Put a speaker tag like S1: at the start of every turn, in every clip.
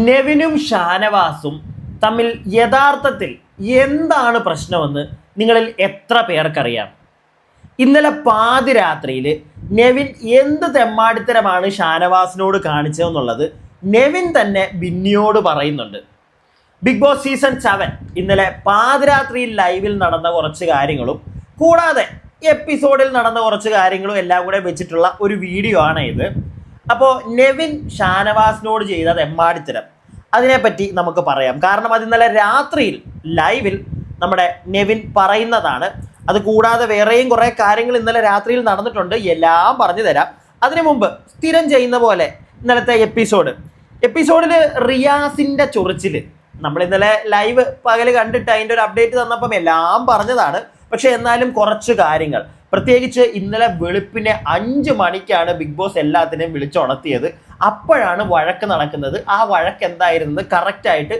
S1: നെവിനും ഷാനവാസും തമ്മിൽ യഥാർത്ഥത്തിൽ എന്താണ് പ്രശ്നമെന്ന് നിങ്ങളിൽ എത്ര പേർക്കറിയാം? ഇന്നലെ പാതിരാത്രിയിൽ നെവിൻ എന്ത് തെമ്മാടിത്തരമാണ് ഷാനവാസിനോട് കാണിച്ചതെന്നുള്ളത് നെവിൻ തന്നെ ബിന്നിയോട് പറയുന്നുണ്ട്. ബിഗ് ബോസ് സീസൺ സെവൻ ഇന്നലെ പാതിരാത്രിയിൽ ലൈവിൽ നടന്ന കുറച്ച് കാര്യങ്ങളും കൂടാതെ എപ്പിസോഡിൽ നടന്ന കുറച്ച് കാര്യങ്ങളും എല്ലാം കൂടെ വെച്ചിട്ടുള്ള ഒരു വീഡിയോ ആണ് ഇത് അപ്പോൾ നെവിൻ ഷാനവാസിനോട് ചെയ്ത തെമ്മാടിത്തരം അതിനെപ്പറ്റി നമുക്ക് പറയാം. കാരണം അത് ഇന്നലെ രാത്രിയിൽ ലൈവിൽ നമ്മുടെ നെവിൻ പറയുന്നതാണ്. അത് കൂടാതെ വേറെയും കുറേ കാര്യങ്ങൾ ഇന്നലെ രാത്രിയിൽ നടന്നിട്ടുണ്ട്. എല്ലാം പറഞ്ഞു തരാം. അതിനു മുമ്പ് സ്ഥിരം ചെയ്യുന്ന പോലെ ഇന്നലത്തെ എപ്പിസോഡ്. എപ്പിസോഡിൽ റിയാസിന്റെ ചൊറിച്ചിൽ നമ്മൾ ഇന്നലെ ലൈവ് പകൽ കണ്ടിട്ട് അതിന്റെ ഒരു അപ്ഡേറ്റ് തന്നപ്പം എല്ലാം പറഞ്ഞതാണ്. പക്ഷേ എന്നാലും കുറച്ച് കാര്യങ്ങൾ. പ്രത്യേകിച്ച് ഇന്നലെ വെളുപ്പിനെ അഞ്ച് മണിക്കാണ് ബിഗ് ബോസ് എല്ലാത്തിനെയും വിളിച്ചുണർത്തിയത് അപ്പോഴാണ് വഴക്ക് നടക്കുന്നത്. ആ വഴക്ക് എന്തായിരുന്നത് കറക്റ്റായിട്ട്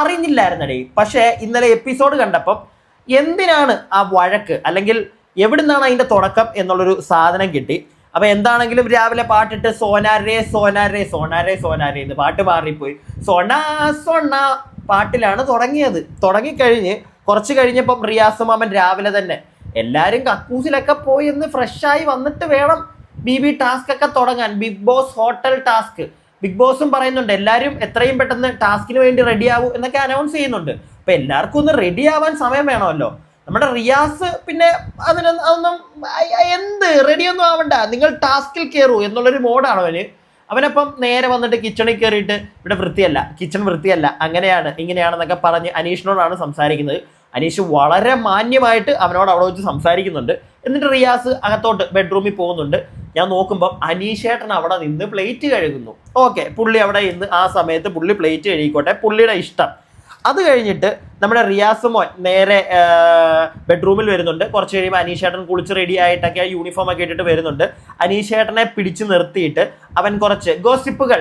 S1: അറിഞ്ഞില്ലായിരുന്നടേ. പക്ഷേ ഇന്നലെ എപ്പിസോഡ് കണ്ടപ്പം എന്തിനാണ് ആ വഴക്ക്? അല്ലെങ്കിൽ എവിടുന്നാണ് അതിന്റെ തുടക്കം എന്നുള്ളൊരു സാധനം കിട്ടി. അപ്പോൾ എന്താണെങ്കിലും രാവിലെ പാട്ടിട്ട് സോനാരേ സോനാരേ സോനാരേ സോനാരേ എന്ന് പാട്ട് മാറിപ്പോയി. സൊണ സോണ പാട്ടിലാണ് തുടങ്ങിയത്. തുടങ്ങിക്കഴിഞ്ഞ് കുറച്ച് കഴിഞ്ഞപ്പം റിയാസ് മാമൻ രാവിലെ തന്നെ എല്ലാവരും കക്കൂസിലൊക്കെ പോയി ഒന്ന് ഫ്രഷായി വന്നിട്ട് വേണം ബി ബി ടാസ്ക് ഒക്കെ തുടങ്ങാൻ. Bigg Boss hotel task Bigg ബോസും പറയുന്നുണ്ട് എല്ലാവരും എത്രയും പെട്ടെന്ന് ടാസ്കിന് വേണ്ടി റെഡി ആവും എന്നൊക്കെ അനൗൺസ് ചെയ്യുന്നുണ്ട്. അപ്പൊ എല്ലാവർക്കും ഒന്ന് റെഡി ആവാൻ സമയം വേണമല്ലോ. നമ്മുടെ റിയാസ് പിന്നെ അതിന് അതൊന്നും എന്ത്? റെഡിയൊന്നും ആവണ്ട. നിങ്ങൾ ടാസ്കിൽ കയറൂ എന്നുള്ളൊരു മോഡാണ് അവന്. അവനപ്പം നേരെ വന്നിട്ട് കിച്ചണിൽ കയറിയിട്ട് ഇവിടെ വൃത്തിയല്ല കിച്ചൺ വൃത്തിയല്ല അങ്ങനെയാണ് ഇങ്ങനെയാണെന്നൊക്കെ പറഞ്ഞ് അനീഷിനോടാണ് സംസാരിക്കുന്നത്. അനീഷ് വളരെ മാന്യമായിട്ട് അവനോട് അവിടെ വെച്ച് സംസാരിക്കുന്നുണ്ട്. എന്നിട്ട് റിയാസ് അകത്തോട്ട് ബെഡ്റൂമിൽ പോകുന്നുണ്ട്. ഞാൻ നോക്കുമ്പോൾ അനീഷേട്ടൻ അവിടെ നിന്ന് പ്ലേറ്റ് കഴുകുന്നു. ഓക്കെ പുള്ളി അവിടെ ഇന്ന് ആ സമയത്ത് പുള്ളി പ്ലേറ്റ് കഴുകിക്കോട്ടെ പുള്ളിയുടെ ഇഷ്ടം. അത് കഴിഞ്ഞിട്ട് നമ്മുടെ റിയാസ് മോൻ നേരെ ബെഡ്റൂമിൽ വരുന്നുണ്ട്. കുറച്ച് കഴിയുമ്പോൾ അനീഷേട്ടൻ കുളിച്ച് റെഡി ആയിട്ടൊക്കെ യൂണിഫോം ഒക്കെ ഇട്ടിട്ട് വരുന്നുണ്ട്. അനീഷേട്ടനെ പിടിച്ചു നിർത്തിയിട്ട് അവൻ കുറച്ച് ഗോസിപ്പുകൾ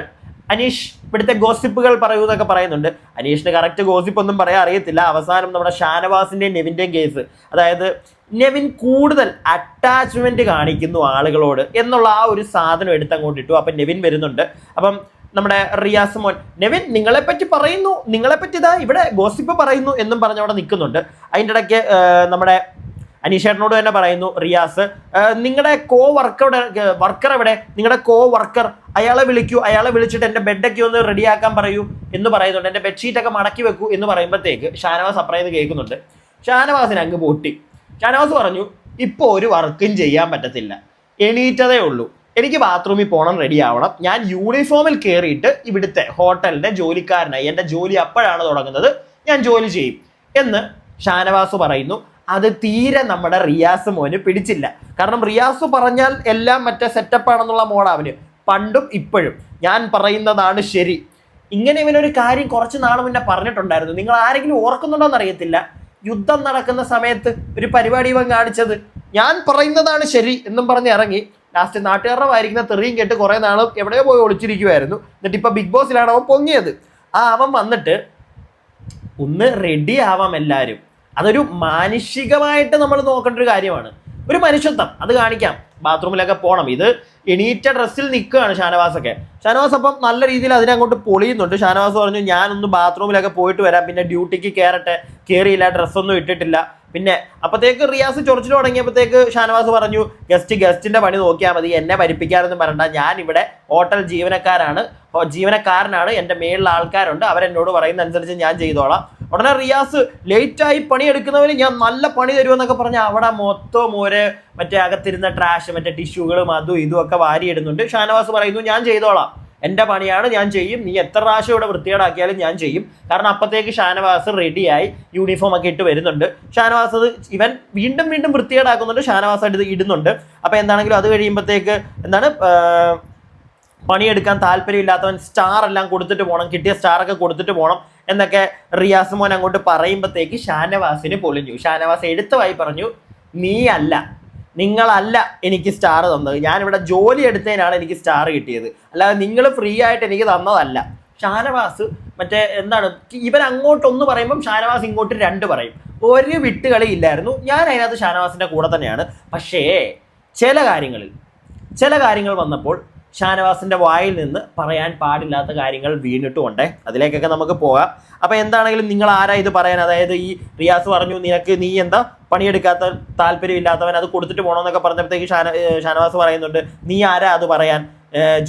S1: അനീഷ് ഇവിടുത്തെ ഗോസിപ്പുകൾ പറയൂ എന്നൊക്കെ പറയുന്നുണ്ട്. അനീഷിന് കറക്റ്റ് ഗോസിപ്പ് ഒന്നും പറയാൻ അറിയത്തില്ല. അവസാനം നമ്മുടെ ഷാനവാസിന്റെയും നെവിന്റെയും കേസ് അതായത് നെവിൻ കൂടുതൽ അറ്റാച്ച്മെന്റ് കാണിക്കുന്നു ആളുകളോട് എന്നുള്ള ആ ഒരു സാധനം എടുത്തങ്ങോട്ട് ഇട്ടു. അപ്പം നെവിൻ വരുന്നുണ്ട്. അപ്പം നമ്മുടെ റിയാസ് മോൻ നെവിൻ നിങ്ങളെ പറ്റി പറയുന്നു. നിങ്ങളെ പറ്റി ഇതാ ഇവിടെ ഗോസിപ്പ് പറയുന്നു എന്നും പറഞ്ഞ് അവിടെ നിൽക്കുന്നുണ്ട്. അതിന്റെ ഇടയ്ക്ക് നമ്മുടെ അനീഷേട്ടനോട് തന്നെ പറയുന്നു റിയാസ് നിങ്ങളുടെ കോ വർക്കർ വർക്കർ എവിടെ? നിങ്ങളുടെ കോ വർക്കർ അയാളെ വിളിക്കൂ അയാളെ വിളിച്ചിട്ട് എന്റെ ബെഡൊക്കെ ഒന്ന് റെഡിയാക്കാൻ പറയൂ എന്ന് പറയുന്നുണ്ട്. എന്റെ ബെഡ്ഷീറ്റ് ഒക്കെ മടക്കി വെക്കൂ എന്ന് പറയുമ്പോഴത്തേക്ക് ഷാനവാസ് അപ്പുറത്ത് കേൾക്കുന്നുണ്ട്. ഷാനവാസിന് അങ്ങ് പൊട്ടി. ഷാനവാസ് പറഞ്ഞു ഇപ്പോൾ ഒരു വർക്കും ചെയ്യാൻ പറ്റത്തില്ല. എണീറ്റതേ ഉള്ളൂ. എനിക്ക് ബാത്റൂമിൽ പോകണം റെഡി ആവണം. ഞാൻ യൂണിഫോമിൽ കയറിയിട്ട് ഇവിടുത്തെ ഹോട്ടലിന്റെ ജോലിക്കാരനായി എന്റെ ജോലി അപ്പോഴാണ് തുടങ്ങുന്നത്. ഞാൻ ജോലി ചെയ്യും. എന്ന് ഷാനവാസ് പറയുന്നു. അത് തീരെ നമ്മുടെ റിയാസ് മോന് പിടിച്ചില്ല. കാരണം റിയാസ് പറഞ്ഞാൽ എല്ലാം മറ്റേ സെറ്റപ്പ് ആണെന്നുള്ള മോഡാവിന് പണ്ടും ഇപ്പോഴും. ഞാൻ പറയുന്നതാണ് ശരി. ഇങ്ങനെ ഇവനൊരു കാര്യം കുറച്ച് നാൾ മുന്നേ പറഞ്ഞിട്ടുണ്ടായിരുന്നു. നിങ്ങൾ ആരെങ്കിലും ഓർക്കുന്നുണ്ടോന്ന് അറിയത്തില്ല. യുദ്ധം നടക്കുന്ന സമയത്ത് ഒരു പരിപാടി ഇവൻ കാണിച്ചത്. ഞാൻ പറയുന്നതാണ് ശരി എന്നും പറഞ്ഞ് ഇറങ്ങി. ലാസ്റ്റ് നാട്ടുകാരുടെ വായിരിക്കുന്ന തെറിയും കേട്ട് കുറേ നാൾ എവിടെയോ പോയി ഒളിച്ചിരിക്കുമായിരുന്നു എന്നിട്ട് ഇപ്പൊ ബിഗ് ബോസിലാണ് അവൻ പൊങ്ങിയത്. ആ അവൻ വന്നിട്ട് ഒന്ന് റെഡി ആവാം എല്ലാവരും അതൊരു മാനുഷികമായിട്ട് നമ്മൾ നോക്കേണ്ട ഒരു കാര്യമാണ്. ഒരു മനുഷ്യത്വം അത് കാണിക്കാം. ബാത്റൂമിലൊക്കെ പോകണം ഇത് എണീറ്റ ഡ്രസ്സിൽ നിൽക്കുകയാണ് ഷാനവാസൊക്കെ. ഷാനവാസ് അപ്പം നല്ല രീതിയിൽ അതിനെ അങ്ങോട്ട് പൊളിയുന്നുണ്ട്. ഷാനവാസ് പറഞ്ഞു ഞാനൊന്ന് ബാത്റൂമിലൊക്കെ പോയിട്ട് വരാം. പിന്നെ ഡ്യൂട്ടിക്ക് കയറട്ടെ. കയറിയില്ല ഡ്രസ്സൊന്നും ഇട്ടിട്ടില്ല. പിന്നെ അപ്പത്തേക്ക് റിയാസ് ചൊറിച്ചിൽ തുടങ്ങിയപ്പോഴത്തേക്ക് ഷാനവാസ് പറഞ്ഞു ഗസ്റ്റ് ഗസ്റ്റിന്റെ പണി നോക്കിയാൽ മതി എന്നെ ഭരിപ്പിക്കാറൊന്നും പറയണ്ട ഞാൻ ഇവിടെ ഹോട്ടൽ ജീവനക്കാരാണ്. ജീവനക്കാരനാണ്. എന്റെ മേളിൽ ആൾക്കാരുണ്ട്. അവരെന്നോട് പറയുന്ന അനുസരിച്ച് ഞാൻ ചെയ്തോളാം. ഉടനെ റിയാസ് ലേറ്റായി പണിയെടുക്കുന്നവന് ഞാൻ നല്ല പണി തരുമെന്നൊക്കെ പറഞ്ഞ് അവിടെ മൊത്തം ഒരു മറ്റേ അകത്തിരുന്ന ട്രാഷ് മറ്റേ ടിഷ്യൂകളും അതും ഇതും ഒക്കെ വാരിയിടുന്നുണ്ട്. ഷാനവാസ് പറയുന്നു ഞാൻ ചെയ്തോളാം. എന്റെ പണിയാണ് ഞാൻ ചെയ്യും. നീ എത്ര പ്രാവശ്യം ഇവിടെ വൃത്തികേടാക്കിയാലും ഞാൻ ചെയ്യും. കാരണം അപ്പത്തേക്ക് ഷാനവാസ് റെഡിയായി യൂണിഫോം ഒക്കെ ഇട്ട് വരുന്നുണ്ട്. ഷാനവാസ് അത് ഇവൻ വീണ്ടും വീണ്ടും വൃത്തികേടാക്കുന്നുണ്ട്. ഷാനവാസ് ഇത് ഇടുന്നുണ്ട്. അപ്പോൾ എന്താണെങ്കിലും അത് കഴിയുമ്പോഴത്തേക്ക് എന്താണ് പണിയെടുക്കാൻ താല്പര്യമില്ലാത്തവൻ സ്റ്റാർ എല്ലാം കൊടുത്തിട്ട് പോകണം കിട്ടിയ സ്റ്റാറൊക്കെ കൊടുത്തിട്ട് പോകണം എന്നൊക്കെ റിയാസ് മോൻ അങ്ങോട്ട് പറയുമ്പോഴത്തേക്ക് ഷാനവാസിന് പൊളിഞ്ഞു. ഷാനവാസ് എടുത്തതായി പറഞ്ഞു നീ അല്ല നിങ്ങളല്ല എനിക്ക് സ്റ്റാർ തന്നത്. ഞാനിവിടെ ജോലി എടുത്തതിനാണ് എനിക്ക് സ്റ്റാർ കിട്ടിയത്. അല്ലാതെ നിങ്ങൾ ഫ്രീ ആയിട്ട് എനിക്ക് തന്നതല്ല. ഷാനവാസ് മറ്റേ എന്താണ് ഇവൻ അങ്ങോട്ട് ഒന്ന് പറയുമ്പം ഷാനവാസ് ഇങ്ങോട്ട് രണ്ട് പറയും. ഒരു വിട്ടുകളി ഇല്ലായിരുന്നു. ഞാൻ അതിനകത്ത് ഷാനവാസിന്റെ കൂടെ തന്നെയാണ്. പക്ഷേ ചില കാര്യങ്ങളിൽ ചില കാര്യങ്ങൾ വന്നപ്പോൾ ഷാനവാസിന്റെ വായിൽ നിന്ന് പറയാൻ പാടില്ലാത്ത കാര്യങ്ങൾ വീണിട്ടുമുണ്ട്. അതിലേക്കൊക്കെ നമുക്ക് പോകാം. അപ്പോൾ എന്താണെങ്കിലും നിങ്ങൾ ആരാ ഇത് പറയാൻ? അതായത് ഈ റിയാസ് പറഞ്ഞു നിനക്ക് നീ എന്താ പണിയെടുക്കാത്ത താല്പര്യമില്ലാത്തവൻ അത് കൊടുത്തിട്ട് പോകണമെന്നൊക്കെ പറഞ്ഞപ്പോഴത്തേക്ക് ഷാന ഷാനവാസ് പറയുന്നുണ്ട് നീ ആരാ അത് പറയാൻ?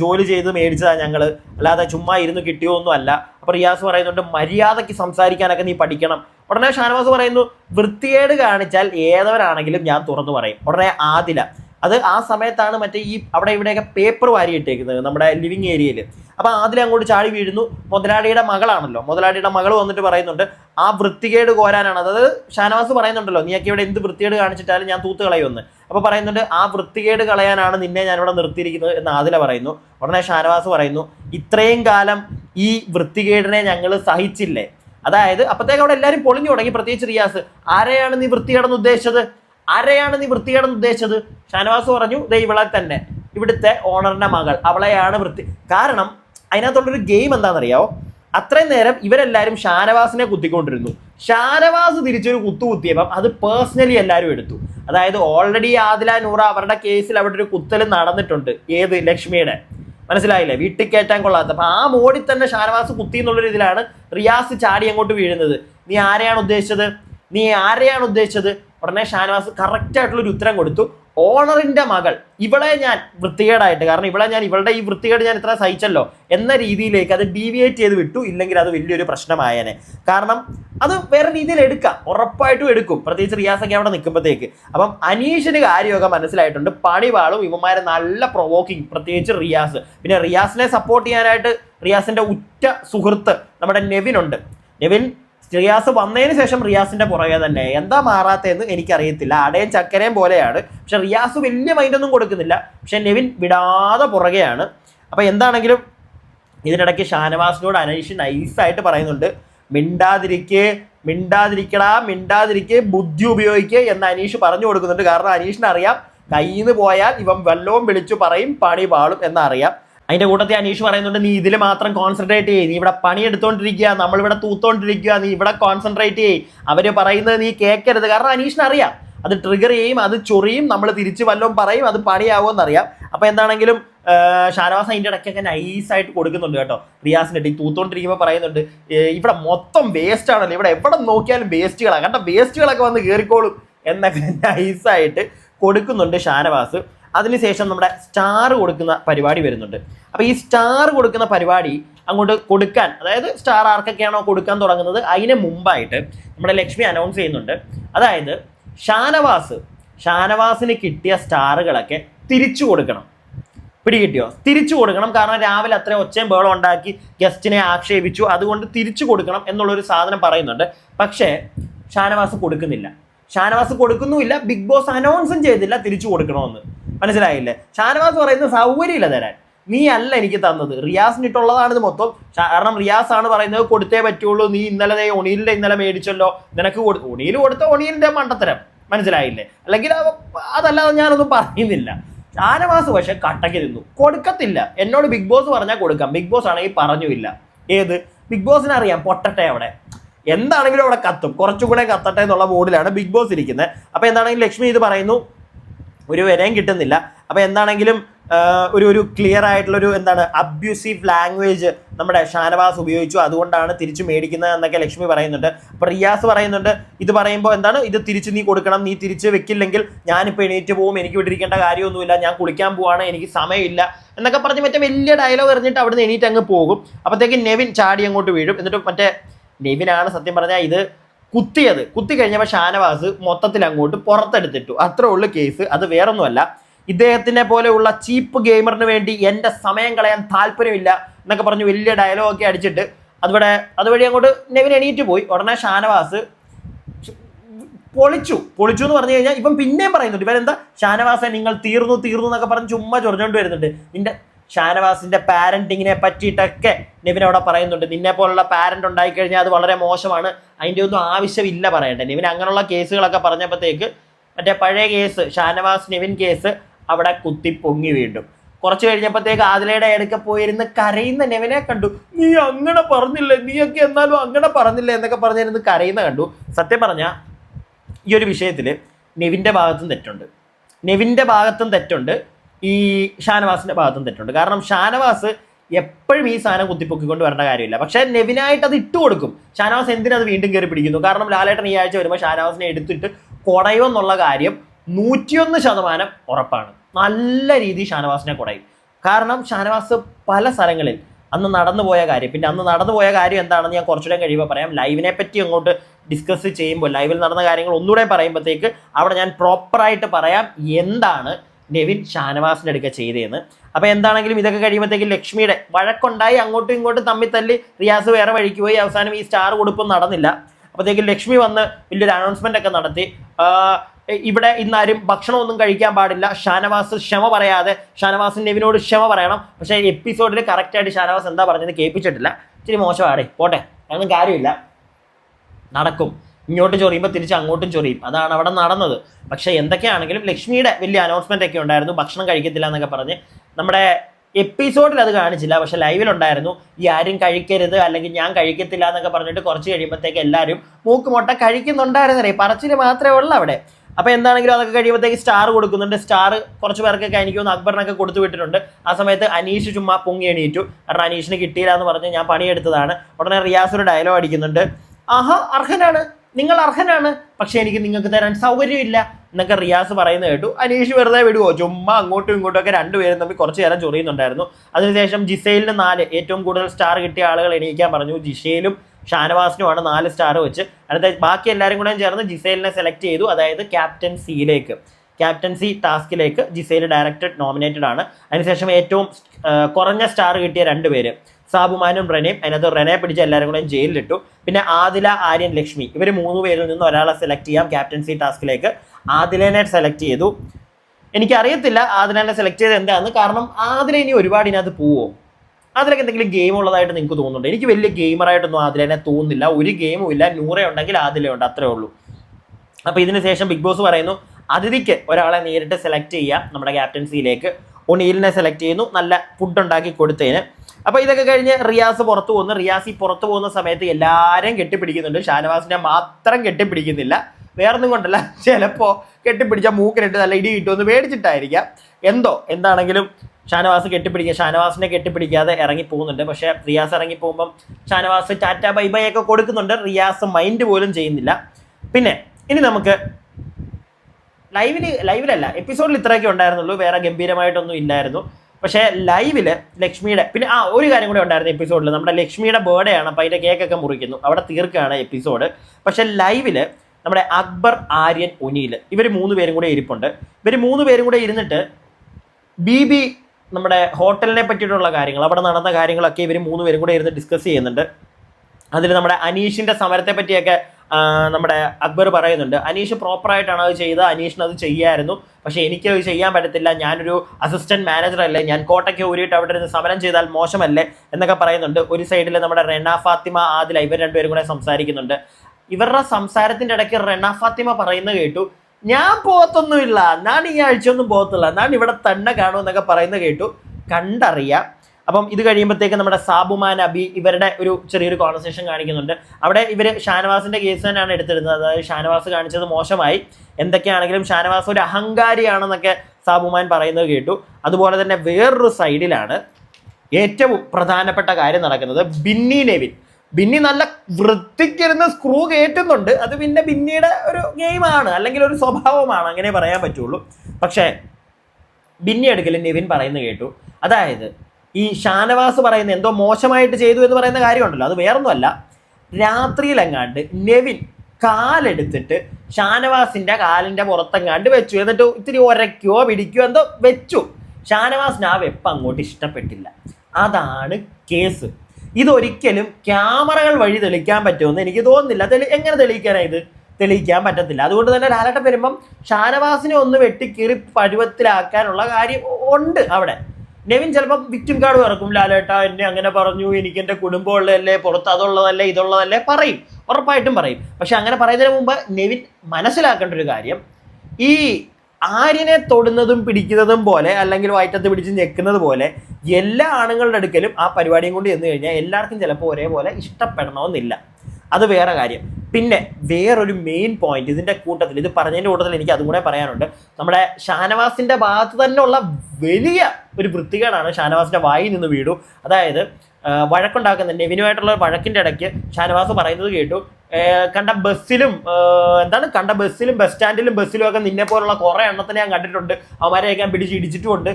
S1: ജോലി ചെയ്ത് മേടിച്ചതാണ് ഞങ്ങൾ അല്ലാതെ ചുമ്മാ ഇരുന്ന് കിട്ടിയൊന്നും അല്ല. അപ്പോൾ റിയാസ് പറയുന്നുണ്ട് മര്യാദയ്ക്ക് സംസാരിക്കാനൊക്കെ നീ പഠിക്കണം. ഉടനെ ഷാനവാസ് പറയുന്നു വൃത്തികേട് കാണിച്ചാൽ ഏതവരാണെങ്കിലും ഞാൻ തുറന്നു പറയും. ഉടനെ ആദില അത് ആ സമയത്താണ് മറ്റേ ഈ അവിടെ ഇവിടെയൊക്കെ പേപ്പർ വാരിയിട്ടേക്കുന്നത് നമ്മുടെ ലിവിങ് ഏരിയയിൽ അപ്പോൾ ആദില അങ്ങോട്ട് ചാടി വീഴുന്നു. മുതലാളിയുടെ മകളാണല്ലോ. മുതലാളിയുടെ മകൾ വന്നിട്ട് പറയുന്നുണ്ട് ആ വൃത്തികേട് കോരാനാണ്. അതായത് ഷാനവാസ് പറയുന്നുണ്ടല്ലോ നീയൊക്കെ ഇവിടെ എന്ത് വൃത്തികേട് കാണിച്ചിട്ടാലും ഞാൻ തൂത്ത് കളയുമെന്ന്. അപ്പോൾ പറയുന്നുണ്ട് ആ വൃത്തികേട് കളയാനാണ് നിന്നെ ഞാൻ ഇവിടെ നിർത്തിയിരിക്കുന്നത് എന്ന് ആദില പറയുന്നു. ഉടനെ ഷാനവാസ് പറയുന്നു ഇത്രയും കാലം ഈ വൃത്തികേടിനെ ഞങ്ങൾ സഹിച്ചില്ലേ? അതായത് അപ്പത്തേക്ക് അവിടെ എല്ലാവരും പൊളിഞ്ഞു തുടങ്ങി. പ്രത്യേകിച്ച് റിയാസ് ആരെയാണ് നീ വൃത്തികേടെന്ന് ഉദ്ദേശിച്ചത്? ആരെയാണ് നീ വൃത്തികേടെന്ന് ഉദ്ദേശിച്ചത്? ഷാനവാസ് പറഞ്ഞു ദേ ഇവളെ തന്നെ. ഇവിടുത്തെ ഓണറിന്റെ മകൾ. അവളെയാണ് വൃത്തി. കാരണം അതിനകത്തുള്ളൊരു ഗെയിം എന്താണെന്നറിയാവോ? അത്രയും നേരം ഇവരെല്ലാവരും ഷാനവാസിനെ കുത്തിക്കൊണ്ടിരുന്നു. ഷാനവാസ് തിരിച്ചൊരു കുത്തു കുത്തിയപ്പം അത് പേഴ്സണലി എല്ലാവരും എടുത്തു. അതായത് ഓൾറെഡി ആദില നൂറ അവരുടെ കേസിൽ അവിടെ ഒരു കുത്തൽ നടന്നിട്ടുണ്ട്. ഏത്? ലക്ഷ്മിയുടെ. മനസ്സിലായില്ലേ? വീട്ടിൽ കയറ്റാൻ കൊള്ളാത്ത. അപ്പൊ ആ മോഡിൽ തന്നെ ഷാനവാസ് കുത്തി എന്നുള്ളൊരു ഇതിലാണ് റിയാസ് ചാടി അങ്ങോട്ട് വീഴുന്നത്. നീ ആരെയാണ് ഉദ്ദേശിച്ചത്? നീ ആരെയാണ് ഉദ്ദേശിച്ചത്? ഉടനെ ഷാനവാസ് കറക്റ്റ് ആയിട്ടുള്ള ഒരു ഉത്തരം കൊടുത്തു. ഓണറിന്റെ മകൾ ഇവളെ ഞാൻ വൃത്തികേടായിട്ട് കാരണം ഇവളെ ഞാൻ ഇവളുടെ ഈ വൃത്തികേട് ഞാൻ ഇത്ര സഹിച്ചല്ലോ എന്ന രീതിയിലേക്ക് അത് ഡീവിയേറ്റ് ചെയ്ത് വിട്ടു ഇല്ലെങ്കിൽ അത് വലിയൊരു പ്രശ്നമായേനെ. കാരണം അത് വേറെ രീതിയിൽ എടുക്കാം ഉറപ്പായിട്ടും എടുക്കും. പ്രത്യേകിച്ച് റിയാസൊക്കെ അവിടെ നിൽക്കുമ്പോഴത്തേക്ക്. അപ്പം അനീഷിന് കാര്യമൊക്കെ മനസ്സിലായിട്ടുണ്ട്. പണിപാളും ഇവന്മാരെ നല്ല പ്രൊവോക്കിംഗ് പ്രത്യേകിച്ച് റിയാസ്. പിന്നെ റിയാസിനെ സപ്പോർട്ട് ചെയ്യാനായിട്ട് റിയാസിന്റെ ഉറ്റ സുഹൃത്ത് നമ്മുടെ നെവിൻ ഉണ്ട്. നെവിൻ റിയാസ് വന്നതിന് ശേഷം റിയാസിന്റെ പുറകെ തന്നെ. എന്താ മാറാത്തതെന്ന് എനിക്കറിയത്തില്ല. അടയും ചക്കരയും പോലെയാണ്. പക്ഷെ റിയാസ് വലിയ മൈൻഡൊന്നും കൊടുക്കുന്നില്ല. പക്ഷെ നെവിൻ വിടാതെ പുറകെയാണ്. അപ്പൊ എന്താണെങ്കിലും ഇതിനിടയ്ക്ക് ഷാനവാസിനോട് അനീഷ് നൈസായിട്ട് പറയുന്നുണ്ട്. മിണ്ടാതിരിക്കേ മിണ്ടാതിരിക്കടാ മിണ്ടാതിരിക്കേ ബുദ്ധി ഉപയോഗിക്കേ എന്ന് അനീഷ് പറഞ്ഞു കൊടുക്കുന്നുണ്ട്. കാരണം അനീഷിനറിയാം കയ്യിൽ നിന്ന് പോയാൽ ഇവൻ വെള്ളവും വിളിച്ചു പറയും പണി പാളും എന്നറിയാം. അതിന്റെ കൂട്ടത്തിൽ അനീഷ് പറയുന്നുണ്ട് നീ ഇതിൽ മാത്രം കോൺസെൻട്രേറ്റ് ചെയ്യേ. നീ ഇവിടെ പണി എടുത്തോണ്ടിരിക്കുക നമ്മളിവിടെ തൂത്തോണ്ടിരിക്കുക. നീ ഇവിടെ കോൺസെൻട്രേറ്റ് ചെയ്യേ. അവർ പറയുന്നത് നീ കേൾക്കരുത് കാരണം അനീഷിന് അറിയാം. അത് ട്രിഗർ ചെയ്യും അത് ചൊറിയും നമ്മൾ തിരിച്ച് വല്ലതും പറയും അത് പണിയാവുമെന്ന് അറിയാം. അപ്പൊ എന്താണെങ്കിലും ഷാനവാസ് അതിന്റെ ഇടയ്ക്കൊക്കെ നൈസായിട്ട് കൊടുക്കുന്നുണ്ട് കേട്ടോ. റിയാസിന്റെ ഇടയിൽ തൂത്തോണ്ടിരിക്കുമ്പോൾ പറയുന്നുണ്ട് ഇവിടെ മൊത്തം വേസ്റ്റ് ആണല്ലോ. ഇവിടെ എവിടെ നോക്കിയാലും വേസ്റ്റുകളാണ് കേട്ടോ വേസ്റ്റുകളൊക്കെ വന്ന് കയറിക്കോളും എന്നൊക്കെ നൈസായിട്ട് കൊടുക്കുന്നുണ്ട് ഷാനവാസ്. അതിനുശേഷം നമ്മുടെ സ്റ്റാർ കൊടുക്കുന്ന പരിപാടി വരുന്നുണ്ട്. അപ്പോൾ ഈ സ്റ്റാർ കൊടുക്കുന്ന പരിപാടി അങ്ങോട്ട് കൊടുക്കാൻ അതായത് സ്റ്റാർ ആർക്കൊക്കെയാണോ കൊടുക്കാൻ തുടങ്ങുന്നത് അതിന് മുമ്പായിട്ട് നമ്മുടെ ലക്ഷ്മി അനൗൺസ് ചെയ്യുന്നുണ്ട്. അതായത് ഷാനവാസ് ഷാനവാസിന് കിട്ടിയ സ്റ്റാറുകളൊക്കെ തിരിച്ചു കൊടുക്കണം. പിടി കിട്ടിയോ തിരിച്ചു കൊടുക്കണം. കാരണം രാവിലെ അത്രയും ഒച്ചയും ബേളം ഉണ്ടാക്കി ഗസ്റ്റിനെ ആക്ഷേപിച്ചു. അതുകൊണ്ട് തിരിച്ചു കൊടുക്കണം എന്നുള്ളൊരു സാധനം പറയുന്നുണ്ട്. പക്ഷേ ഷാനവാസ് കൊടുക്കുന്നില്ല. ഷാനവാസ് കൊടുക്കുന്നുമില്ല. ബിഗ് ബോസ് അനൗൺസും ചെയ്തില്ല. തിരിച്ചു കൊടുക്കണമെന്ന്. മനസ്സിലായില്ലേ? ഷാനവാസ് പറയുന്നത് സൗകര്യമില്ല തരാൻ. നീ അല്ല എനിക്ക് തന്നത്. റിയാസിന് ഇട്ടുള്ളതാണ് ഇത് മൊത്തം കാരണം റിയാസ് ആണ് പറയുന്നത് കൊടുത്തേ പറ്റുള്ളൂ. നീ ഇന്നലെ നീ ഒണിയിലിന്റെ ഇന്നലെ മേടിച്ചല്ലോ. നിനക്ക് കൊടു ഒണിയിൽ കൊടുത്ത ഒണിയിലിന്റെ മണ്ടത്തരം. മനസ്സിലായില്ലേ? അല്ലെങ്കിൽ അതല്ലാതെ ഞാനൊന്നും പറയുന്നില്ല. ഷാനവാസ് പക്ഷെ കട്ടക്ക് നിന്നു. കൊടുക്കത്തില്ല. എന്നോട് ബിഗ് ബോസ് പറഞ്ഞാൽ കൊടുക്കാം. ബിഗ് ബോസ് ആണെങ്കിൽ പറഞ്ഞുമില്ല. ഏത്? ബിഗ് ബോസിന് അറിയാം. പൊട്ടട്ടെ അവിടെ. എന്താണെങ്കിലും അവിടെ കത്തും. കുറച്ചും കൂടെ കത്തട്ടെ എന്നുള്ള മൂഡിലാണ് ബിഗ് ബോസ് ഇരിക്കുന്നത്. അപ്പോൾ എന്താണെങ്കിലും ലക്ഷ്മി ഇത് പറയുന്നു. ഒരു വരെയും കിട്ടുന്നില്ല. അപ്പോൾ എന്താണെങ്കിലും ഒരു ഒരു ക്ലിയർ ആയിട്ടുള്ളൊരു എന്താണ് അബ്യൂസീവ് ലാംഗ്വേജ് നമ്മുടെ ഷാനവാസ് ഉപയോഗിച്ചു. അതുകൊണ്ടാണ് തിരിച്ചു മേടിക്കുന്നത് എന്നൊക്കെ ലക്ഷ്മി പറയുന്നുണ്ട്. അപ്പോൾ റിയാസ് പറയുന്നുണ്ട് ഇത് പറയുമ്പോൾ എന്താണ് ഇത് തിരിച്ച് നീ കൊടുക്കണം നീ തിരിച്ച് വെക്കില്ലെങ്കിൽ ഞാനിപ്പോൾ എണീറ്റ് പോകും എനിക്ക് വിട്ടിരിക്കേണ്ട കാര്യമൊന്നുമില്ല ഞാൻ കുളിക്കാൻ പോവാണ് എനിക്ക് സമയമില്ല എന്നൊക്കെ പറഞ്ഞ് മറ്റേ വലിയ ഡയലോഗ് എറിഞ്ഞിട്ട് അവിടുന്ന് എണീറ്റ് അങ്ങ് പോകും. അപ്പോഴത്തേക്ക് നെവിൻ ചാടി അങ്ങോട്ട് വീഴും. എന്നിട്ട് മറ്റേ നെവിനാണ് സത്യം പറഞ്ഞാൽ ഇത് കുത്തിയത്. കുത്തി കഴിഞ്ഞപ്പോൾ ഷാനവാസ് മൊത്തത്തിൽ അങ്ങോട്ട് പുറത്തെടുത്തിട്ടു. അത്രേ ഉള്ളൂ കേസ് അത് വേറൊന്നുമല്ല. ഇദ്ദേഹത്തിനെ പോലെയുള്ള ചീപ്പ് ഗെയിമറിന് വേണ്ടി എന്റെ സമയം കളയാൻ താല്പര്യമില്ല എന്നൊക്കെ പറഞ്ഞ് വലിയ ഡയലോഗൊക്കെ അടിച്ചിട്ട് അതുവിടെ അതുവഴി അങ്ങോട്ട് നെവിൻ എണീറ്റ് പോയി. ഉടനെ ഷാനവാസ് പൊളിച്ചു. പൊളിച്ചു എന്ന് പറഞ്ഞു കഴിഞ്ഞാൽ ഇപ്പം പിന്നെയും പറയുന്നുണ്ട് ഇവരെന്താ? ഷാനവാസെ നിങ്ങൾ തീർന്നു തീർന്നു എന്നൊക്കെ പറഞ്ഞ് ചുമ്മാ ചൊറിഞ്ഞുകൊണ്ട് വരുന്നുണ്ട്. നിന്റെ ഷാനവാസിന്റെ പാരന്റിങ്ങിനെ പറ്റിയിട്ടൊക്കെ നിവിൻ അവിടെ പറയുന്നുണ്ട്. നിന്നെ പോലുള്ള പാരന്റ് ഉണ്ടായിക്കഴിഞ്ഞാൽ അത് വളരെ മോശമാണ്. അതിന്റെ ഒന്നും ആവശ്യമില്ല പറയട്ടെ. നിവിൻ അങ്ങനെയുള്ള കേസുകളൊക്കെ പറഞ്ഞപ്പോഴത്തേക്ക് മറ്റേ പഴയ കേസ് ഷാനവാസ് നിവിൻ കേസ് അവിടെ കുത്തി പൊങ്ങി വീണ്ടും. കുറച്ച് കഴിഞ്ഞപ്പോഴത്തേക്ക് ആദിലയുടെ ഇടയ്ക്ക് പോയിരുന്ന് കരയുന്ന നെവിനെ കണ്ടു. നീ അങ്ങനെ പറഞ്ഞില്ലേ? നീയൊക്കെ എന്നാലും അങ്ങനെ പറഞ്ഞില്ലേ? എന്നൊക്കെ പറഞ്ഞിരുന്ന് കരയുന്ന കണ്ടു. സത്യം പറഞ്ഞാൽ ഈ ഒരു വിഷയത്തിൽ നെവിന്റെ ഭാഗത്തും തെറ്റുണ്ട്. നെവിന്റെ ഭാഗത്തും തെറ്റുണ്ട്. ഈ ഷാനവാസിന്റെ ഭാഗത്തും തെറ്റുണ്ട്. കാരണം ഷാനവാസ് എപ്പോഴും ഈ സാധനം കുത്തിപ്പൊക്കിക്കൊണ്ട് വരേണ്ട കാര്യമില്ല. പക്ഷേ നെവിനായിട്ട് അത് ഇട്ട് കൊടുക്കും. ഷാനവാസ് എന്തിനത് വീണ്ടും കയറി പിടിക്കുന്നു? കാരണം ലാലേട്ടൻ ഈ ആഴ്ച വരുമ്പോൾ ഷാനവാസിനെ എടുത്തിട്ട് കുടയുമെന്നുള്ള കാര്യം നൂറ്റിയൊന്ന് ശതമാനം ഉറപ്പാണ്. നല്ല രീതിയിൽ ഷാനവാസിനെ കുടയും. കാരണം ഷാനവാസ് പല സ്ഥലങ്ങളിൽ അന്ന് നടന്നു പോയ കാര്യം പിന്നെ അന്ന് നടന്നു പോയ കാര്യം എന്താണെന്ന് ഞാൻ കുറച്ചുകൂടെ കഴിയുമ്പോൾ പറയാം. ലൈവിനെ പറ്റി അങ്ങോട്ട് ഡിസ്കസ് ചെയ്യുമ്പോൾ ലൈവിൽ നടന്ന കാര്യങ്ങൾ ഒന്നുകൂടെ പറയുമ്പോഴത്തേക്ക് അവിടെ ഞാൻ പ്രോപ്പറായിട്ട് പറയാം എന്താണ് നെവിൻ ഷാനവാസിന്റെ അടുക്ക ചെയ്തതെന്ന് അപ്പോൾ എന്താണെങ്കിലും ഇതൊക്കെ കഴിയുമ്പോഴത്തേക്ക് ലക്ഷ്മിയുടെ വഴക്കുണ്ടായി അങ്ങോട്ടും ഇങ്ങോട്ടും തമ്മിൽ തല്ലി റിയാസ് വേറെ വഴിക്ക് പോയി. അവസാനം ഈ സ്റ്റാർ കൊടുപ്പം നടന്നില്ല. അപ്പോഴത്തേക്കും ലക്ഷ്മി വന്ന് വലിയൊരു അനൗൺസ്മെന്റ് ഒക്കെ നടത്തി. ഇവിടെ ഇന്നാരും ഭക്ഷണമൊന്നും കഴിക്കാൻ പാടില്ല. ഷാനവാസ് ക്ഷമ പറയാതെ ഷാനവാസ് നെവിനോട് ക്ഷമ പറയണം. പക്ഷേ എപ്പിസോഡിൽ കറക്റ്റായിട്ട് ഷാനവാസ് എന്താ പറഞ്ഞത് കേൾപ്പിച്ചിട്ടില്ല. ഇച്ചിരി മോശമാടേ. പോട്ടെ അതൊന്നും കാര്യമില്ല. നടക്കും. ഇങ്ങോട്ട് ചൊറിയുമ്പോൾ തിരിച്ച് അങ്ങോട്ടും ചൊറിയും. അതാണ് അവിടെ നടന്നത്. പക്ഷേ എന്തൊക്കെയാണെങ്കിലും ലക്ഷ്മിയുടെ വലിയ അനൗൺസ്മെന്റ് ഒക്കെ ഉണ്ടായിരുന്നു. ഭക്ഷണം കഴിക്കത്തില്ല എന്നൊക്കെ പറഞ്ഞ്. നമ്മുടെ എപ്പിസോഡിൽ അത് കാണിച്ചില്ല. പക്ഷെ ലൈവിലുണ്ടായിരുന്നു ഈ ആരും കഴിക്കരുത് അല്ലെങ്കിൽ ഞാൻ കഴിക്കത്തില്ല എന്നൊക്കെ പറഞ്ഞിട്ട് കുറച്ച് കഴിയുമ്പോഴത്തേക്ക് എല്ലാവരും മൂക്ക് മുട്ട കഴിക്കുന്നുണ്ടായിരുന്നേ പറച്ചിൽ മാത്രമേ ഉള്ളൂ അവിടെ. അപ്പോൾ എന്താണെങ്കിലും അതൊക്കെ കഴിയുമ്പോഴത്തേക്ക് സ്റ്റാർ കൊടുക്കുന്നുണ്ട്. സ്റ്റാർ കുറച്ച് പേർക്കൊക്കെ എനിക്ക് തോന്നുന്നു അക്ബറിനൊക്കെ കൊടുത്തു വിട്ടിട്ടുണ്ട്. ആ സമയത്ത് അനീഷ് ചുമ്മാ പൊങ്ങി എണീറ്റു. കാരണം അനീഷിന് കിട്ടിയില്ല എന്ന് പറഞ്ഞ് ഞാൻ പണിയെടുത്തതാണ്. ഉടനെ റിയാസ് ഒരു ഡയലോഗ് അടിക്കുന്നുണ്ട്. ആഹാ അർഹനാണ്. നിങ്ങൾ അർഹനാണ്. പക്ഷെ എനിക്ക് നിങ്ങൾക്ക് തരാൻ സൗകര്യമില്ല. എന്നൊക്കെ റിയാസ് പറയുന്നത് കേട്ടു. അനീഷ് വെറുതെ വിടുവോ? ചുമ്മാ അങ്ങോട്ടും ഇങ്ങോട്ടും ഒക്കെ രണ്ടുപേരും തമ്മിൽ കുറച്ച് നേരം ചൊറിയുന്നുണ്ടായിരുന്നു. അതിനുശേഷം ജിസൈലിന് നാല്. ഏറ്റവും കൂടുതൽ സ്റ്റാർ കിട്ടിയ ആളുകൾ എണീക്കാൻ പറഞ്ഞു. ജിഷയിലും ഷാനവാസിനുമാണ് നാല് സ്റ്റാർ വെച്ച്. അടുത്ത ബാക്കി എല്ലാവരും കൂടെ ചേർന്ന് ജിസൈലിനെ സെലക്ട് ചെയ്തു. അതായത് ക്യാപ്റ്റൻസിയിലേക്ക്. ക്യാപ്റ്റൻസി ടാസ്കിലേക്ക് ജിസയിൽ ഡയറക്ടഡ് നോമിനേറ്റഡ് ആണ്. അതിനുശേഷം ഏറ്റവും കുറഞ്ഞ സ്റ്റാർ കിട്ടിയ രണ്ട് പേര്. സാബുമാനും റെനയും അതിനകത്ത് റെനെ പിടിച്ച എല്ലാവരും കൂടെ ജയിലിലിട്ടു. പിന്നെ ആദില ആര്യൻ ലക്ഷ്മി. ഇവർ മൂന്ന് പേരിൽ നിന്ന് ഒരാളെ സെലക്ട് ചെയ്യാം ക്യാപ്റ്റൻസി ടാസ്കിലേക്ക്. ആദിലനെ സെലക്ട് ചെയ്തു. എനിക്കറിയത്തില്ല ആദിലനെ സെലക്ട് ചെയ്ത് എന്താണെന്ന് കാരണം ആദില ഇനി ഒരുപാട് ഇതിനകത്ത് പോവോ? അതിലൊക്കെ എന്തെങ്കിലും ഗെയിം ഉള്ളതായിട്ട് നിങ്ങൾക്ക് തോന്നുന്നുണ്ട്? എനിക്ക് വലിയ ഗെയിമറായിട്ടൊന്നും ആദിലനെ തോന്നുന്നില്ല. ഒരു ഗെയിമും ഇല്ല. നൂറേ ഉണ്ടെങ്കിൽ ആദിലയുണ്ട്. അത്രേ ഉള്ളൂ. അപ്പോൾ ഇതിന് ശേഷം ബിഗ് ബോസ് പറയുന്നു അതിഥിക്ക് ഒരാളെ നേരിട്ട് സെലക്ട് ചെയ്യാം. നമ്മുടെ ക്യാപ്റ്റൻസിയിലേക്ക് ഒണീലിനെ സെലക്ട് ചെയ്യുന്നു. നല്ല ഫുഡ് ഉണ്ടാക്കി കൊടുത്തതിന്. അപ്പോൾ ഇതൊക്കെ കഴിഞ്ഞ് റിയാസ് പുറത്തു പോകുന്നു റിയാസ് ഈ പുറത്തു പോകുന്ന സമയത്ത് എല്ലാവരെയും കെട്ടിപ്പിടിക്കുന്നുണ്ട്. ഷാനവാസിനെ മാത്രം കെട്ടിപ്പിടിക്കുന്നില്ല. വേറൊന്നും കൊണ്ടല്ല. ചിലപ്പോൾ കെട്ടിപ്പിടിച്ച മൂക്കിനിട്ട് നല്ല ഇടി കിട്ടുമെന്ന് പേടിച്ചിട്ടായിരിക്കാം എന്തോ എന്താണെങ്കിലും ഷാനവാസ് കെട്ടിപ്പിടിക്കുക ഷാനവാസിനെ കെട്ടിപ്പിടിക്കാതെ ഇറങ്ങി പോകുന്നുണ്ട്. പക്ഷേ റിയാസ് ഇറങ്ങി പോകുമ്പം ഷാനവാസ് ടാറ്റ ബൈ ഒക്കെ കൊടുക്കുന്നുണ്ട്. റിയാസ് മൈൻഡ് പോലും ചെയ്യുന്നില്ല. പിന്നെ ഇനി നമുക്ക് ലൈവിൽ ലൈവിലല്ല എപ്പിസോഡിൽ ഇത്രയൊക്കെ ഉണ്ടായിരുന്നുള്ളൂ. വേറെ ഗംഭീരമായിട്ടൊന്നും ഇല്ലായിരുന്നു. പക്ഷേ ലൈവിൽ ലക്ഷ്മിയുടെ പിന്നെ ആ ഒരു കാര്യം കൂടെ ഉണ്ടായിരുന്നു എപ്പിസോഡിൽ നമ്മുടെ ലക്ഷ്മിയുടെ ബേർഡേ ആണ് അപ്പോൾ അതിന്റെ കേക്കൊക്കെ മുറിക്കുന്നു. അവിടെ തീർക്കുകയാണ് എപ്പിസോഡ്. പക്ഷേ ലൈവിൽ നമ്മുടെ അക്ബർ ആര്യൻ ഒനീൽ ഇവർ മൂന്ന് പേരും കൂടെ ഇരിപ്പുണ്ട്. ഇവർ മൂന്ന് പേരും കൂടെ ഇരുന്നിട്ട് ബി ബി നമ്മുടെ ഹോട്ടലിനെ പറ്റിയിട്ടുള്ള കാര്യങ്ങൾ അവിടെ നടന്ന കാര്യങ്ങളൊക്കെ ഇവർ മൂന്ന് പേരും കൂടെ ഇരുന്ന് ഡിസ്കസ് ചെയ്യുന്നുണ്ട്. അതിൽ നമ്മുടെ അനീഷിന്റെ സമരത്തെ പറ്റിയൊക്കെ നമ്മുടെ അക്ബർ പറയുന്നുണ്ട് അനീഷ് പ്രോപ്പറായിട്ടാണ് അത് ചെയ്തത് അനീഷിന് അത് ചെയ്യായിരുന്നു. പക്ഷേ എനിക്ക് അത് ചെയ്യാൻ പറ്റത്തില്ല. ഞാനൊരു അസിസ്റ്റന്റ് മാനേജർ അല്ലേ? ഞാൻ കോട്ടയ്ക്ക് ഊരിയിട്ട് അവിടെ ഇരുന്ന് സമരം ചെയ്താൽ മോശമല്ലേ? എന്നൊക്കെ പറയുന്നുണ്ട്. ഒരു സൈഡിൽ നമ്മുടെ റെന ഫാത്തിമ ആദില ഇവർ രണ്ടുപേരും കൂടെ സംസാരിക്കുന്നുണ്ട്. ഇവരുടെ സംസാരത്തിന്റെ ഇടയ്ക്ക് റെന ഫാത്തിമ പറയുന്നത് കേട്ടു ഞാൻ പോകത്തൊന്നുമില്ല. ഞാൻ ഈ ആഴ്ചയൊന്നും പോകത്തില്ല. ഞാൻ ഇവിടെ തന്നെ കാണുമെന്നൊക്കെ പറയുന്നത് കേട്ടു. കണ്ടറിയാം അപ്പം ഇത് കഴിയുമ്പോഴത്തേക്ക് നമ്മുടെ സാബുമാൻ അബി ഇവരുടെ ഒരു ചെറിയൊരു കോൺവെർസേഷൻ കാണിക്കുന്നുണ്ട്. അവിടെ ഇവർ ഷാനവാസിന്റെ കേസ് തന്നെയാണ് എടുത്തിരുന്നത്. അതായത് ഷാനവാസ് കാണിച്ചത് മോശമായി. എന്തൊക്കെയാണെങ്കിലും ഷാനവാസ് ഒരു അഹങ്കാരിയാണെന്നൊക്കെ സാബുമാൻ പറയുന്നത് കേട്ടു. അതുപോലെ തന്നെ വേറൊരു സൈഡിലാണ് ഏറ്റവും പ്രധാനപ്പെട്ട കാര്യം നടക്കുന്നത് ബിന്നി നെവിൻ. ബിന്നി നല്ല വൃത്തിക്കിരുന്ന് സ്ക്രൂ കയറ്റുന്നുണ്ട് അത് പിന്നെ ബിന്നിയുടെ ഒരു ഗെയിമാണ് അല്ലെങ്കിൽ ഒരു സ്വഭാവമാണ് അങ്ങനെ പറയാൻ പറ്റുള്ളൂ. പക്ഷേ ബിന്നി അടുക്കൽ നെവിൻ പറയുന്നത് കേട്ടു. അതായത് ഈ ഷാനവാസ് പറയുന്ന എന്തോ മോശമായിട്ട് ചെയ്തു എന്ന് പറയുന്ന കാര്യമുണ്ടല്ലോ. അത് വേറൊന്നുമല്ല. രാത്രിയിലെങ്ങാണ്ട് നെവിൻ കാലെടുത്തിട്ട് ഷാനവാസിന്റെ കാലിന്റെ പുറത്തെങ്ങാണ്ട് വെച്ചു. എന്നിട്ട് ഇത്തിരി ഒരയ്ക്കോ പിടിക്കോ എന്തോ വെച്ചു. ഷാനവാസിന് ആ വെപ്പ് അങ്ങോട്ട് ഇഷ്ടപ്പെട്ടില്ല. അതാണ് കേസ്. ഇതൊരിക്കലും ക്യാമറകൾ വഴി തെളിയിക്കാൻ പറ്റുമെന്ന് എനിക്ക് തോന്നുന്നില്ല. തെളി എങ്ങനെ തെളിയിക്കാനാണ് ഇത്? തെളിയിക്കാൻ പറ്റത്തില്ല. അതുകൊണ്ട് തന്നെ ലാലട്ടം വരുമ്പം ഷാനവാസിനെ ഒന്ന് വെട്ടിക്കീറി പഴുവത്തിലാക്കാനുള്ള കാര്യം ഉണ്ട് അവിടെ. നെവിൻ ചിലപ്പോൾ വിക്ടിം കാർഡ് ഇറക്കും. ലാലേട്ട എന്നെ അങ്ങനെ പറഞ്ഞു എനിക്ക് എന്റെ കുടുംബമുള്ളതല്ലേ പുറത്ത് അതുള്ളതല്ലേ ഇതുള്ളതല്ലേ പറയും. ഉറപ്പായിട്ടും പറയും. പക്ഷെ അങ്ങനെ പറയുന്നതിന് മുമ്പ് നെവിൻ മനസ്സിലാക്കേണ്ട ഒരു കാര്യം ഈ ആര്യനെ തൊടുന്നതും പിടിക്കുന്നതും പോലെ അല്ലെങ്കിൽ വയറ്റത്ത് പിടിച്ച് ഞെക്കുന്നത് പോലെ എല്ലാ ആണുങ്ങളുടെ അടുക്കലും ആ പരിപാടിയും കൊണ്ട് ചെന്ന് കഴിഞ്ഞാൽ എല്ലാവർക്കും ചിലപ്പോൾ ഒരേപോലെ ഇഷ്ടപ്പെടണമെന്നില്ല. അത് വേറെ കാര്യം. പിന്നെ വേറൊരു മെയിൻ പോയിന്റ് ഇതിന്റെ കൂട്ടത്തിൽ ഇത് പറഞ്ഞതിന്റെ കൂട്ടത്തിൽ എനിക്ക് അതും കൂടെ പറയാനുണ്ട്. നമ്മുടെ ഷാനവാസിന്റെ ഭാഗത്ത് തന്നെ ഉള്ള വലിയ ഒരു വൃത്തികേടാണ് ഷാനവാസിന്റെ വായിൽ നിന്ന് വീടു അതായത് വഴക്കുണ്ടാക്കുന്ന നെവിനുമായിട്ടുള്ള വഴക്കിന്റെ ഇടയ്ക്ക് ഷാനവാസ് പറയുന്നത് കേട്ടു. കണ്ട ബസ്സിലും എന്താണ്? കണ്ട ബസ്സിലും ബസ് സ്റ്റാൻഡിലും ബസ്സിലും ഒക്കെ നിന്നെ പോലുള്ള കുറെ എണ്ണത്തിനെ ഞാൻ കണ്ടിട്ടുണ്ട്. അവന്മാരെ ഞാൻ പിടിച്ച് ഇടിച്ചിട്ടുമുണ്ട്.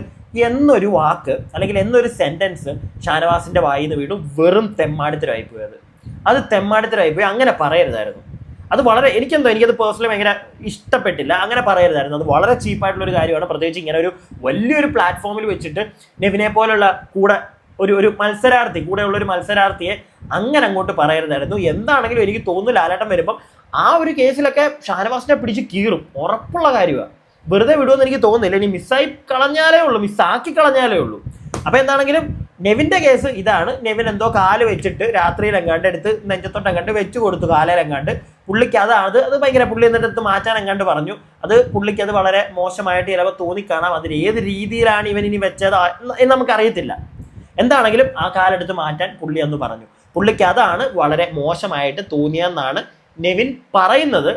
S1: എന്നൊരു വാക്ക് അല്ലെങ്കിൽ എന്നൊരു സെന്റൻസ് ഷാനവാസിന്റെ വായിൽ നിന്ന് വീണു. വെറും തെമ്മാടിത്തരായി പോയത്. അത് തെമ്മാടത്തിലായി പോയി. അങ്ങനെ പറയരുതായിരുന്നു. അത് വളരെ എനിക്കെന്തോ എനിക്കത് പേഴ്സണലി ഭയങ്കര ഇഷ്ടപ്പെട്ടില്ല. അങ്ങനെ പറയരുതായിരുന്നു. അത് വളരെ ചീപ്പായിട്ടുള്ള ഒരു കാര്യമാണ്. പ്രത്യേകിച്ച് ഇങ്ങനെ ഒരു വലിയൊരു പ്ലാറ്റ്ഫോമിൽ വെച്ചിട്ട് നെവിനെ പോലുള്ള കൂടെ ഒരു ഒരു മത്സരാർത്ഥി കൂടെയുള്ള ഒരു മത്സരാർത്ഥിയെ അങ്ങനെ അങ്ങോട്ട് പറയരുതായിരുന്നു. എന്താണെങ്കിലും എനിക്ക് തോന്നുന്നു ലാലാട്ടം വരുമ്പം ആ ഒരു കേസിലൊക്കെ ഷാനവാസിനെ പിടിച്ച് കീറും. ഉറപ്പുള്ള കാര്യമാണ് വെറുതെ വിടുമെന്ന് എനിക്ക് തോന്നുന്നില്ല. ഇനി മിസ്സായി കളഞ്ഞാലേ ഉള്ളൂ. മിസ്സാക്കി കളഞ്ഞാലേ ഉള്ളൂ. അപ്പൊ എന്താണെങ്കിലും നെവിന്റെ കേസ് ഇതാണ്. നെവിൻ എന്തോ കാൽ വെച്ചിട്ട് രാത്രിയിൽ എങ്ങാണ്ട് എടുത്ത് നെഞ്ചത്തോട്ട് എങ്ങാണ്ട് വെച്ച് കൊടുത്തു കാലയിൽ എങ്ങാണ്ട് പുള്ളിക്ക് അതാണ് അത് ഭയങ്കര പുള്ളി എന്നിട്ട് എടുത്ത് മാറ്റാൻ എങ്ങാണ്ട് പറഞ്ഞു. അത് പുള്ളിക്ക് അത് വളരെ മോശമായിട്ട് ചിലപ്പോൾ തോന്നിക്കാണാം. അതിൽ ഏത് രീതിയിലാണ് ഇവൻ ഇനി വെച്ചത് എന്ന് നമുക്കറിയത്തില്ല. എന്താണെങ്കിലും ആ കാലെടുത്ത് മാറ്റാൻ പുള്ളി എന്ന് പറഞ്ഞു. പുള്ളിക്ക് അതാണ് വളരെ മോശമായിട്ട് തോന്നിയെന്നാണ് നെവിൻ പറയുന്നത്.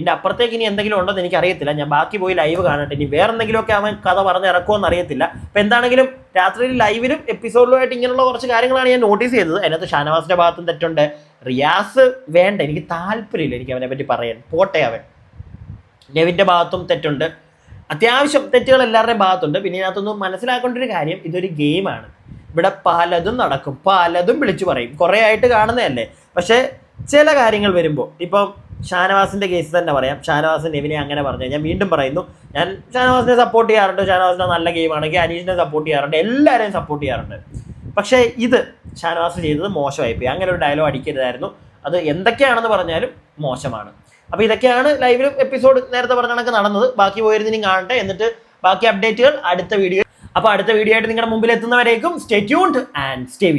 S1: എന്റെ അപ്പുറത്തേക്ക് ഇനി എന്തെങ്കിലും ഉണ്ടോ എന്ന് എനിക്കറിയത്തില്ല. ഞാൻ ബാക്കി പോയി ലൈവ് കാണട്ടെ. ഇനി വേറെ എന്തെങ്കിലുമൊക്കെ അവൻ കഥ പറഞ്ഞ് ഇറക്കുമോ അറിയത്തില്ല. അപ്പം എന്താണെങ്കിലും രാത്രിയിൽ ലൈവിലും എപ്പിസോഡിലുമായിട്ട് ഇങ്ങനെയുള്ള കുറച്ച് കാര്യങ്ങളാണ് ഞാൻ നോട്ടീസ് ചെയ്തത്. അതിനകത്ത് ഷാനവാസിന്റെ ഭാഗത്തും തെറ്റുണ്ട്. റിയാസ് വേണ്ട എനിക്ക് താല്പര്യമില്ല എനിക്ക് അവനെ പറ്റി പറയാൻ. പോട്ടെ അവൻ. നെവിന്റെ ഭാഗത്തും തെറ്റുണ്ട്. അത്യാവശ്യം തെറ്റുകൾ എല്ലാവരുടെയും ഭാഗത്തുണ്ട്. പിന്നെ ഇതിനകത്തൊന്ന് മനസ്സിലാക്കേണ്ട ഒരു കാര്യം ഇതൊരു ഗെയിമാണ്. ഇവിടെ പലതും നടക്കും. പലതും വിളിച്ചു പറയും. കുറേ ആയിട്ട് കാണുന്നതല്ലേ? പക്ഷേ ചില കാര്യങ്ങൾ വരുമ്പോൾ ഇപ്പം ഷാനവാസിന്റെ കേസ് തന്നെ പറയാം. ഷാനവാസിന്റെ നെവിനെ അങ്ങനെ പറഞ്ഞു ഞാൻ വീണ്ടും പറയുന്നു ഞാൻ ഷാനവാസിനെ സപ്പോർട്ട് ചെയ്യാറുണ്ട് ഷാനവാസിന്റെ നല്ല ഗെയിമാണെങ്കിൽ അനീഷിനെ സപ്പോർട്ട് ചെയ്യാറുണ്ട് എല്ലാവരെയും സപ്പോർട്ട് ചെയ്യാറുണ്ട്. പക്ഷേ ഇത് ഷാനവാസ് ചെയ്തത് മോശമായിപ്പോയി. അങ്ങനെ ഒരു ഡയലോഗ് അടിക്കരുതായിരുന്നു. അത് എന്തൊക്കെയാണെന്ന് പറഞ്ഞാലും മോശമാണ്. അപ്പോൾ ഇതൊക്കെയാണ് ലൈവിലും എപ്പിസോഡ് നേരത്തെ പറഞ്ഞ കണക്ക് നടന്നത്. ബാക്കി പോയിരുന്നിനി കാണട്ടെ. എന്നിട്ട് ബാക്കി അപ്ഡേറ്റുകൾ അടുത്ത വീഡിയോ അപ്പോൾ അടുത്ത വീഡിയോ ആയിട്ട് നിങ്ങളുടെ മുമ്പിൽ എത്തുന്നവരേക്കും സ്റ്റേ ട്യൂൺഡ് ആൻഡ് സ്റ്റേ